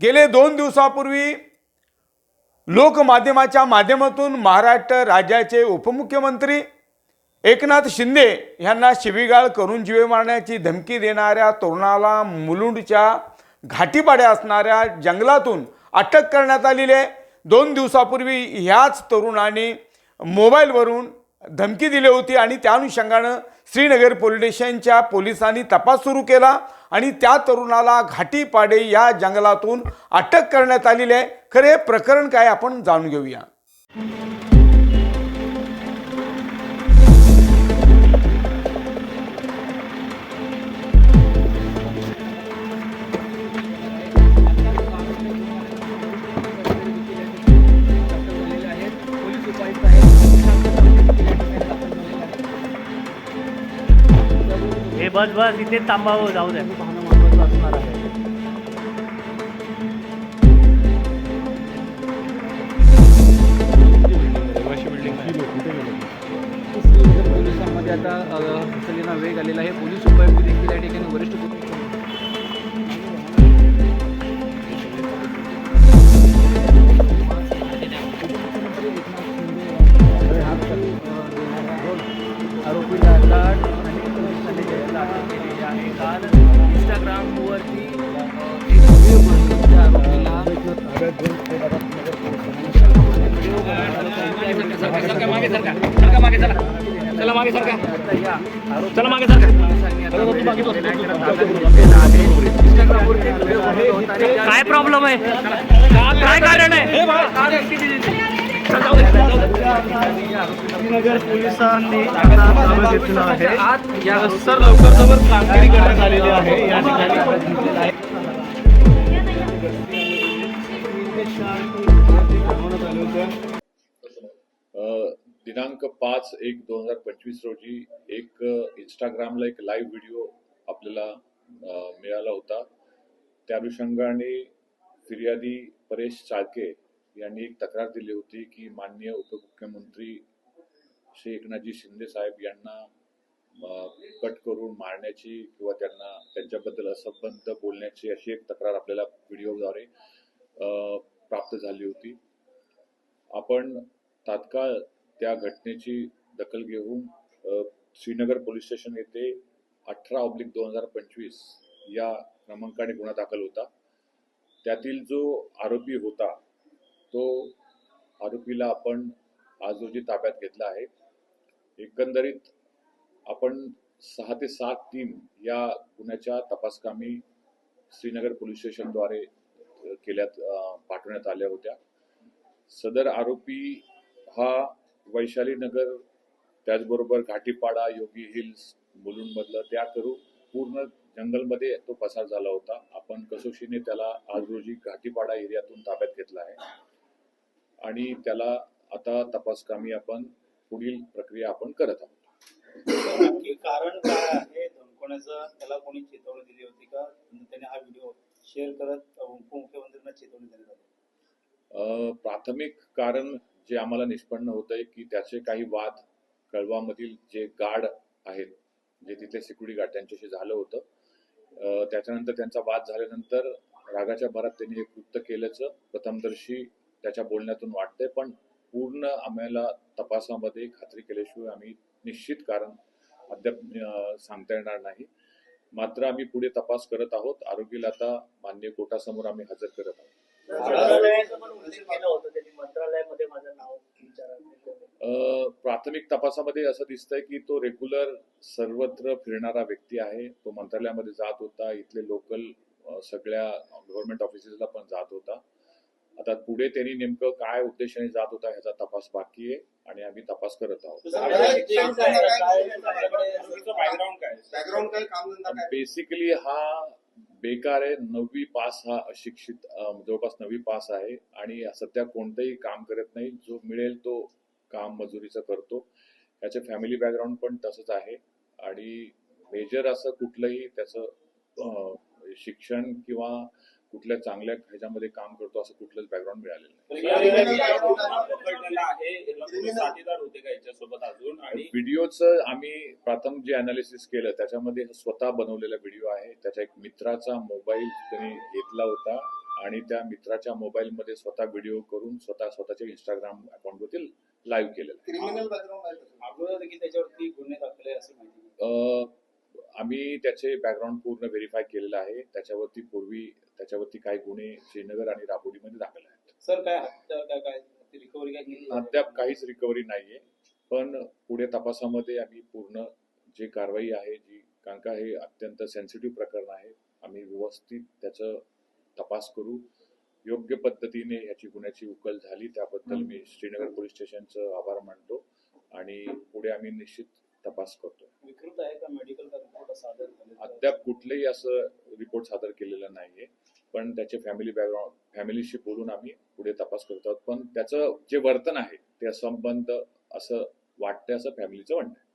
गेले दोन दिवसापूर्वी लोकमाध्यमाच्या माध्यमातून महाराष्ट्र राज्याचे उपमुख्यमंत्री एकनाथ शिंदे यांना शिवीगाळ करून जीवे मारण्याची धमकी देणाऱ्या तरुणाला मुलुंडच्या घाटीपाड्या असणाऱ्या जंगलातून अटक करण्यात आलेली आहे. दोन दिवसापूर्वी ह्याच तरुणाने मोबाईलवरून धमकी दिली होती आणि त्या अनुषंगानं श्रीनगर पोलीस स्टेशनच्या पोलिसांनी तपास सुरू केला आणि त्या तरुणाला घाटीपाडे या जंगलातून अटक करण्यात आलेली आहे. खरे हे प्रकरण काय आपण जाणून घेऊया. हे बस बस इथे थांबावं जाऊ द्या. पोलिसांमध्ये आता अ, हलचालींना वेग आलेला आहे. पोलीस उपायुक्त देखील या ठिकाणी वरिष्ठ मागे सरका आता या आरोपी चला मागे सरका इंस्टाग्रामवरती एक व्हिडिओ बनवला होता आणि त्या- काय प्रॉब्लेम आहे काय कारण आहे श्रीनगर पोलिसांनी आता ताब्यात घेतलं आहे आत या सर लवकर लवकर कामगिरी करण्यात आलेली आहे. या ठिकाणी अ, दिनांक पाच एक दोन हजार पंचवीस रोजी एक इंस्टाग्रामला एक लाईव्ह व्हिडिओ आपल्याला मिळाला होता. त्या अनुषंगाने फिर्यादी परेश चाळके यांनी एक तक्रार दिली होती की माननीय उपमुख्यमंत्री श्री एकनाथजी शिंदे साहेब यांना कट करून मारण्याची किंवा त्यांना त्यांच्याबद्दल असंबद्ध बोलण्याची अशी एक तक्रार आपल्याला व्हिडिओद्वारे प्राप्त झाली होती. आपण तात्काळ त्या घटनेची दखल घेऊन श्रीनगर पोलीस स्टेशन येथे अठरा ऑब्लिक दोन हजार पंचवीस या क्रमांकाने गुन्हा दाखल होता. त्यातील जो आरोपी होता तो आरोपीला आपण आज रोजी ताब्यात घेतला आहे. एकंदरीत आपण सहा ते सात तीन या गुन्ह्याच्या तपासकामी श्रीनगर पोलीस स्टेशनद्वारे केल्यात पाठवण्यात आल्या होत्या. सदर आरोपी हा वैशाली नगर त्याचबरोबर घाटीपाडा योगी हिल्स मुलुंडमधलं त्या करू पूर्ण जंगलमध्ये तो पसार झाला होता. आपण कसोशीने त्याला आज रोजी घाटीपाडा एरियातून ताब्यात घेतला आहे. आणि त्याला आता तपासकामी आपण पुढील प्रक्रिया आपण करत आहोत. कारण काय आहे? धमकवण्याचं त्याला कोणी चेतावणी दिली होती का? त्याने हा व्हिडिओ शेअर करत उपमुख्यमंत्र्यांना चेतावणी अ, प्राथमिक कारण जे आम्हाला निष्पन्न होत आहे की त्याचे काही वाद कळवामधील जे गार्ड आहेत जे तिथले सिक्युरिटी गार्ड त्यांच्याशी झालं होतं त्याच्यानंतर त्यांचा वाद झाल्यानंतर रागाच्या भरात त्यांनी हे कृत्य केल्याचं प्रथमदर्शी त्याच्या बोलण्यातून वाटतंय पण पूर्ण आम्हाला तपासामध्ये खात्री केल्याशिवाय आम्ही निश्चित कारण अद्याप सांगता येणार नाही. मात्र आम्ही पुढे तपास करत आहोत. आरोग्याला आता मान्य कोर्टासमोर आम्ही हजर करत आहोत मंत्रालयाचं पण उल्लेख केलं होतं त्यांनी मंत्रालयामध्ये माझं नाव विचारलं अ, प्राथमिक तपासामध्ये असं दिसतंय की तो रेग्युलर सर्वत्र फिरणारा व्यक्ती आहे. तो मंत्रालयामध्ये जात होता. इथले लोकल सगळ्या गव्हर्नमेंट ऑफिसेसला पण जात होता. आता पुढे त्यांनी नेमकं काय उद्देशाने जात होता ह्याचा तपास बाकी आहे आणि आम्ही तपास करत आहोत. बेसिकली हा बेकार आहे. नववी पास हा अशिक्षित जवळपास नववी पास आहे. आणि सध्या कोणतंही काम करत नाही. जो मिळेल तो काम मजुरीचं करतो. त्याचे फॅमिली बॅकग्राऊंड पण तसंच आहे. आणि मेजर असं कुठलंही त्याचं शिक्षण किंवा कुठल्या चांगल्या ह्याच्यामध्ये काम करतो असं कुठलंच बॅकग्राऊंड मिळालेलं नाही. आणि व्हिडिओचं आम्ही प्रथम जे अनालिसिस केलं त्याच्यामध्ये स्वतः बनवलेला व्हिडिओ आहे. त्याच्या एक मित्राचा मोबाईल त्यांनी घेतला होता. आणि त्या मित्राच्या मोबाईलमध्ये स्वतः व्हिडिओ करून स्वतः स्वतःच्या इंस्टाग्राम अकाउंटवरती लाईव्ह केलेला. अगोदर त्याच्यावरती गुन्हे दाखल माहिती आम्ही त्याचे बॅकग्राऊंड पूर्ण व्हेरीफाय केलेलं आहे. त्याच्यावरती पूर्वी त्याच्यावरती काही गुन्हे श्रीनगर आणि राबोलीमध्ये दाखल आहेत. सर काय हत्या काय काय रिकव्हरी काय अद्याप काहीच रिकव्हरी नाहीये. पण पुढे तपासामध्ये आम्ही पूर्ण जे कारवाई आहे जी कारण का हे अत्यंत सेन्सिटिव्ह प्रकरण आहे आम्ही व्यवस्थित त्याचं तपास करू. योग्य पद्धतीने याची गुन्ह्याची उकल झाली त्याबद्दल मी श्रीनगर पोलीस स्टेशनचं आभार मानतो आणि पुढे आम्ही निश्चित तपास करतो. विकृत आहे का मेडिकल का रिपोर्ट सादर झालेला आहे? अद्याप कुठलेही असं रिपोर्ट सादर केलेला नाहीये पण त्याचे फॅमिली बॅकग्राऊंड फॅमिलीशी बोलून आम्ही पुढे तपास करतो आहोत. पण त्याचं जे वर्तन आहे ते असंबंध असं वाटतंय असं फॅमिलीचं म्हणणं आहे.